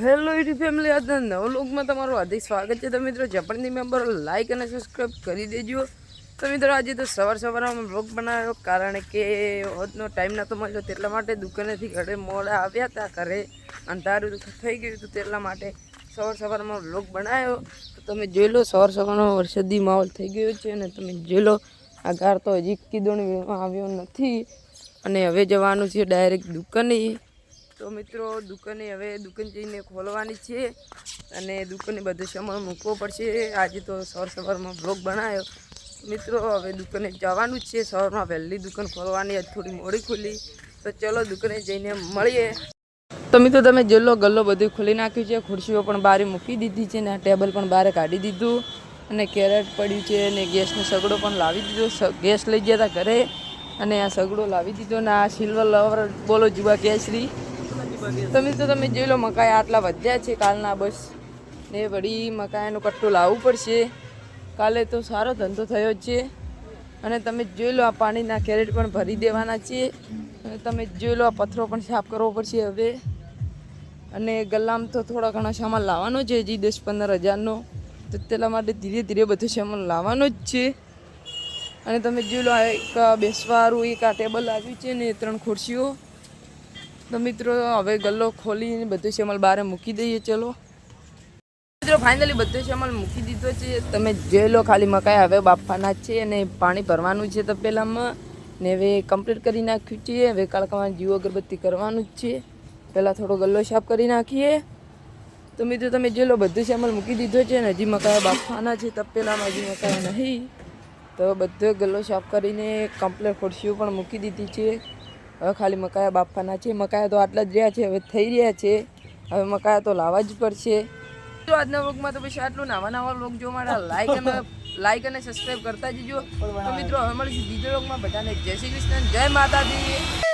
Hello YouTube family, આજના નવ લોકમાં તમારું હાર્દિક સ્વાગત છે. તો મિત્રો જપણની મેમ્બર લાઈક અને સબસ્ક્રાઈબ કરી દેજો. તો મિત્રો, આજે તો સવાર સવારમાં બ્લોગ બનાવ્યો, કારણ કે હોજનો ટાઈમ નહોતો મળ્યો, તેટલા માટે દુકાનેથી ઘરે મોડા આવ્યા હતા, ઘરે અંધારું થઈ ગયું હતું, તેટલા માટે સવાર સવારમાં બ્લોગ બનાવ્યો. તો તમે જોઈ લો, સવાર સવારમાં વરસાદી માહોલ થઈ ગયો છે, અને તમે જોઈ લો આ ગાર તો હજી કીધોણીમાં આવ્યો નથી. અને હવે જવાનું છે ડાયરેક્ટ દુકાને. તો મિત્રો, દુકાને હવે દુકાન જઈને ખોલવાની છે અને દુકાને બધો સામાન મૂકવો પડશે. આજે તો સવાર સવારમાં બ્લોગ બનાવ્યો. મિત્રો, હવે દુકાને જવાનું જ છે. સવારમાં વહેલી દુકાન ખોલવાની થોડી મોડી ખુલી. તો ચલો દુકાને જઈને મળીએ. તો મિત્રો, તમે જેલો ગલ્લો બધું ખોલી નાખ્યું છે. ખુરશીઓ પણ બહાર મૂકી દીધી છે ને ટેબલ પણ બહાર કાઢી દીધું. અને કેરેટ પડ્યું છે અને ગેસનો સગડો પણ લાવી દીધો. ગેસ લઈ ગયા હતા ઘરે. અને આ સગડો લાવી દીધો ને આ સિલ્વર લવર બોલો જુવા કેસરી. તમે તો તમે જોઈ લો મકાઈ આટલા વધ્યા છે કાલના બસ. ને વળી મકાઈનું કટ્ટું લાવવું પડશે. કાલે તો સારો ધંધો થયો જ છે. અને તમે જોઈ લો આ પાણીના કેરેટ પણ ભરી દેવાના છે. અને તમે જોઈ લો આ પથ્થરો પણ સાફ કરવો પડશે હવે. અને ગલ્લામાં તો થોડા ઘણા સામાન લાવવાનો છે, હજી દસ પંદર હજારનો. તો તેના માટે ધીરે ધીરે બધું સામાન લાવવાનો જ છે. અને તમે જોઈ લો આ એક બેસવાળું એક આ ટેબલ આવ્યું છે ને ત્રણ ખુરશીઓ. તો મિત્રો, હવે ગલ્લો ખોલીને બધો શેમલ બહાર મૂકી દઈએ, ચલો. મિત્રો ફાઇનલી બધો શેમલ મૂકી દીધો છે. તમે જોઈ લો, ખાલી મકાઈ હવે બાફવાના છે અને પાણી ભરવાનું છે તો પહેલાંમાં. ને હવે કમ્પ્લીટ કરી નાખ્યું છે. હવે કાળકામાં જીવો અગરબત્તી કરવાનું જ છે. પહેલાં થોડો ગલ્લો સાફ કરી નાખીએ. તો મિત્રો, તમે જોઈ લો, બધું સામાન મૂકી દીધો છે ને હજી મકાઈ બાફવાના છે તપેલામાં હજી મકાઈ નહીં. તો બધો ગલ્લો સાફ કરીને કમ્પ્લેટ ખુરશીઓ પણ મૂકી દીધી છે. હવે ખાલી મકાયા બાફવાના છે, મકાયા તો આટલા જ રહ્યા છે, હવે થઈ રહ્યા છે. હવે મકાયા તો લાવવા જ પડશે. તો આજના વ્લોગમાં તો પછી આટલું, નવા નવા વ્લોગ જોવા મારા લાઈક અને લાઈક અને સબસ્ક્રાઈબ કરતા જજો. તો મિત્રો, હવે મળીશું બીજા વ્લોગમાં. બધાને જય શ્રી કૃષ્ણ, જય માતાજી.